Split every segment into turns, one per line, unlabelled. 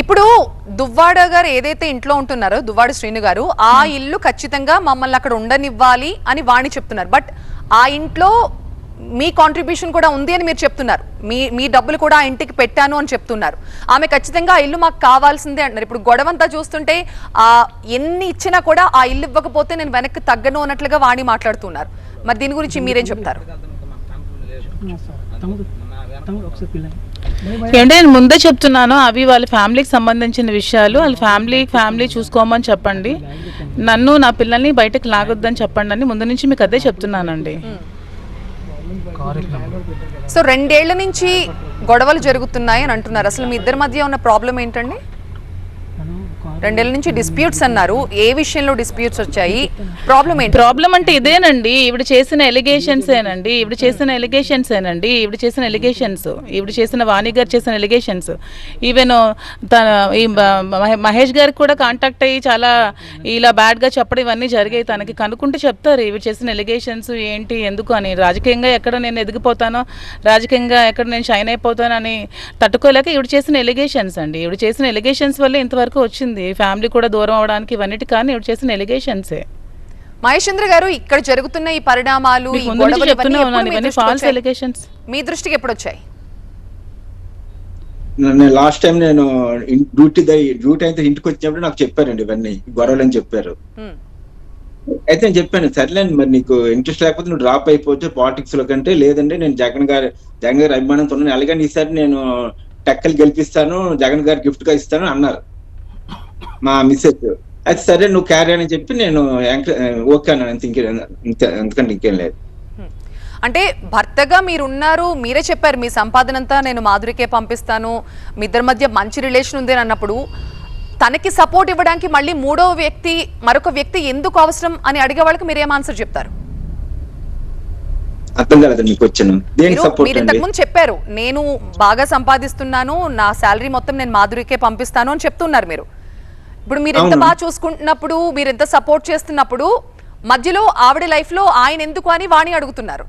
ఇప్పుడు దువ్వాడ గారు ఏదైతే ఇంట్లో ఉంటున్నారో దువ్వాడ శ్రీను గారు ఆ ఇల్లు ఖచ్చితంగా మమ్మల్ని అక్కడ ఉండనివ్వాలి అని వాణి చెప్తున్నారు. బట్ ఆ ఇంట్లో మీ కాంట్రిబ్యూషన్ కూడా ఉంది అని మీరు చెప్తున్నారు. మీ మీ డబ్బులు కూడా ఆ ఇంటికి పెట్టాను అని చెప్తున్నారు. ఆమె ఖచ్చితంగా ఆ ఇల్లు మాకు కావాల్సిందే అంటున్నారు. ఇప్పుడు గొడవంతా చూస్తుంటే ఆ ఎన్ని ఇచ్చినా కూడా ఆ ఇల్లు ఇవ్వకపోతే నేను వెనక్కి తగ్గను అన్నట్లుగా వాణి మాట్లాడుతున్నారు. మరి దీని గురించి మీరేం చెప్తారు?
ఏంటంటే నేను ముందే చెప్తున్నాను అవి వాళ్ళ ఫ్యామిలీకి సంబంధించిన విషయాలు. వాళ్ళ ఫ్యామిలీ ఫ్యామిలీ చూసుకోమని చెప్పండి. నన్ను నా పిల్లల్ని బయటకు లాగొద్దని చెప్పండి అని ముందు నుంచి మీకు అదే చెప్తున్నానండి.
సో రెండేళ్ళ నుంచి గొడవలు జరుగుతున్నాయి అని అంటున్నారు. అసలు మీ ఇద్దరి మధ్య ఉన్న ప్రాబ్లం ఏంటండి? రెండేళ్ళ నుంచి డిస్ప్యూట్స్ అన్నారు. ఏ విషయంలో డిస్ప్యూట్స్ వచ్చాయి? ప్రాబ్లం ఏంటి?
ప్రాబ్లం అంటే ఇదేనండి. ఇవిడ చేసిన ఎలిగేషన్స్ ఏనండి. ఇవిడ చేసిన ఎలిగేషన్స్ ఏనండి. ఇవిడ చేసిన ఎలిగేషన్స్ ఇవిడ చేసిన వాణి గారు చేసిన ఎలిగేషన్స్ ఈవెన్ తన ఈ మహేష్ గారికి కూడా కాంటాక్ట్ అయ్యి చాలా ఇలా బ్యాడ్గా చెప్పడం ఇవన్నీ జరిగాయి. తనకి కనుక్కుంటే చెప్తారు. ఇవి చేసిన ఎలిగేషన్స్ ఏంటి? ఎందుకు అని. రాజకీయంగా ఎక్కడ నేను ఎదిగిపోతానో రాజకీయంగా ఎక్కడ నేను షైన్ అయిపోతానని తట్టుకోలేక ఇవిడ చేసిన ఎలిగేషన్స్ అండి. ఇవిడ చేసిన ఎలిగేషన్స్ వల్ల ఇంతవరకు వచ్చింది. ఫ్యామిలీ కూడా దూరం అవడానికి ఇవన్నిటి కానీ ఈవిడ చేసిన ఎలిగేషన్సే.
మహేష్ గారు ఇక్కడ జరుగుతున్న ఈ పరిణామాలు మీ దృష్టికి
ఫాల్స్
వచ్చాయి?
ఎలిగేషన్స్
మీ దృష్టికి ఎప్పుడు వచ్చాయి?
నేను లాస్ట్ టైం నేను డ్యూటీ దై- డ్యూటీ అయితే ఇంటికి వచ్చినప్పుడు నాకు చెప్పారండి ఇవన్నీ గొడవలు అని చెప్పారు. అయితే నేను చెప్పాను సర్లేండి మరి నీకు ఇంట్రెస్ట్ లేకపోతే నువ్వు డ్రాప్ అయిపోవచ్చు పాలిటిక్స్లో కంటే లేదండి నేను జగన్ గారి జగన్ గారి అభిమానంతో ఉన్నాను అలాగని ఈసారి నేను టెక్కలు గెలిపిస్తాను జగన్ గారి గిఫ్ట్గా ఇస్తాను అన్నారు. మా మిస్సెస్ అయితే సరే నువ్వు క్యారీ అని చెప్పి నేను ఓకే అన్నాను. అంత ఇంకే అంతకంటే ఇంకేం లేదు.
అంటే భర్తగా మీరు ఉన్నారు మీరే చెప్పారు మీ సంపాదన అంతా నేను మాధురికే పంపిస్తాను మీ ఇద్దరి మధ్య మంచి రిలేషన్ ఉంది అని అన్నప్పుడు తనకి సపోర్ట్ ఇవ్వడానికి మళ్ళీ మూడో వ్యక్తి మరొక వ్యక్తి ఎందుకు అవసరం అని అడిగే వాళ్ళకి మీరు ఏం ఆన్సర్ చెప్తారు?
అర్థం కాలేదండి మీకు వచ్చాను దేనికి
మీరు ఇంతకుముందు చెప్పారు నేను బాగా సంపాదిస్తున్నాను నా శాలరీ మొత్తం నేను మాధురికే పంపిస్తాను అని చెప్తున్నారు మీరు. ఇప్పుడు మీరు ఎంత. బాగా చూసుకుంటున్నప్పుడు మీరు ఎంత సపోర్ట్ చేస్తున్నప్పుడు మధ్యలో ఆవిడ లైఫ్లో ఆయన ఎందుకు అని వాణి అడుగుతున్నారు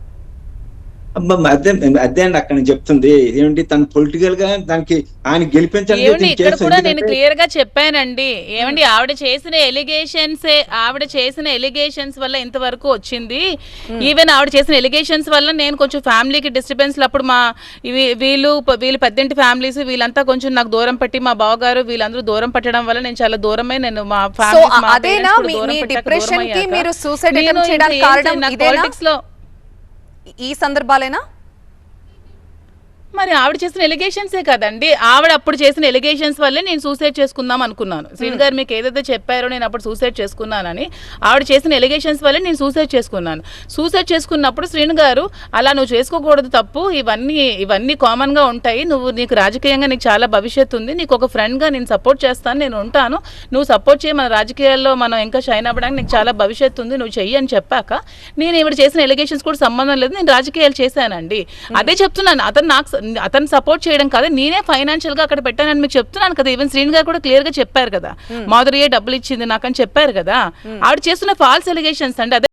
అదే అదే అండి అక్కడ చెప్తుంది. ఏమిటి తను పొలిటికల్గా దానికి ఆయన నేను
ఇక్కడ. కూడా నేను క్లియర్గా చెప్పానండి. ఏమండి ఆవిడ చేసిన ఎలిగేషన్స్ ఆవిడ చేసిన ఎలిగేషన్స్ వల్ల ఇంతవరకు వచ్చింది. ఈవెన్ ఆవిడ చేసిన ఎలిగేషన్స్ వల్ల నేను కొంచెం ఫ్యామిలీకి డిస్టర్బెన్స్ అప్పుడు మా వీళ్ళు వీళ్ళు పెద్దంటి ఫ్యామిలీస్ వీళ్ళంతా కొంచెం నాకు దూరం పట్టి మా బావగారు వీళ్ళందరూ దూరం పెట్టడం వల్ల నేను చాలా దూరమై నేను మా
సో
families, మా
అదేనా?
parents కూడా
మీ-
దూరం
మీ
పెట్టాక
డిప్రెషన్
దూరం
కి
అయ్యాక
మీరు సూసైడ్
నేను
అటెంప్ట్ చేయడానికి
ఇంకా ఏం
కారణం
చేయను. నాకు
ఇదేనా?
politics లో
ఈ సందర్భాలేనా
మరి ఆవిడ చేసిన ఎలిగేషన్సే కదండి? ఆవిడ అప్పుడు చేసిన ఎలిగేషన్స్ వల్లే నేను సూసైడ్ చేసుకుందాం అనుకున్నాను. శ్రీని గారు మీకు ఏదైతే చెప్పారో నేను అప్పుడు సూసైడ్ చేసుకున్నానని ఆవిడ చేసిన ఎలిగేషన్స్ వల్లే నేను సూసైడ్ చేసుకున్నాను. సూసైడ్ చేసుకున్నప్పుడు శ్రీను గారు అలా నువ్వు చేసుకోకూడదు తప్పు. ఇవన్నీ ఇవన్నీ కామన్గా ఉంటాయి. నువ్వు నీకు రాజకీయంగా నీకు చాలా భవిష్యత్తు ఉంది. నీకు ఒక ఫ్రెండ్గా నేను సపోర్ట్ చేస్తాను. నేను ఉంటాను. నువ్వు సపోర్ట్ చేయి. మన రాజకీయాల్లో మనం ఇంకా షైన్ అవ్వడానికి నీకు చాలా భవిష్యత్తు ఉంది. నువ్వు చెయ్యి అని చెప్పాక నేను ఈవిడ చేసిన ఎలిగేషన్స్ కూడా సంబంధం లేదు. నేను రాజకీయాలు చేశానండి. అదే చెప్తున్నాను. అతను నాకు అతను సపోర్ట్ చేయడం కాదు నేనే ఫైనాన్షియల్గా అక్కడ పెట్టానని మీకు చెప్తున్నాను కదా. ఈవెన్ శ్రీని గారు కూడా క్లియర్గా చెప్పారు కదా. మాధురియే డబ్బులు ఇచ్చింది నాకని చెప్పారు కదా. ఆవిడ చేస్తున్న ఫాల్స్ ఎలిగేషన్స్ అండి. అదే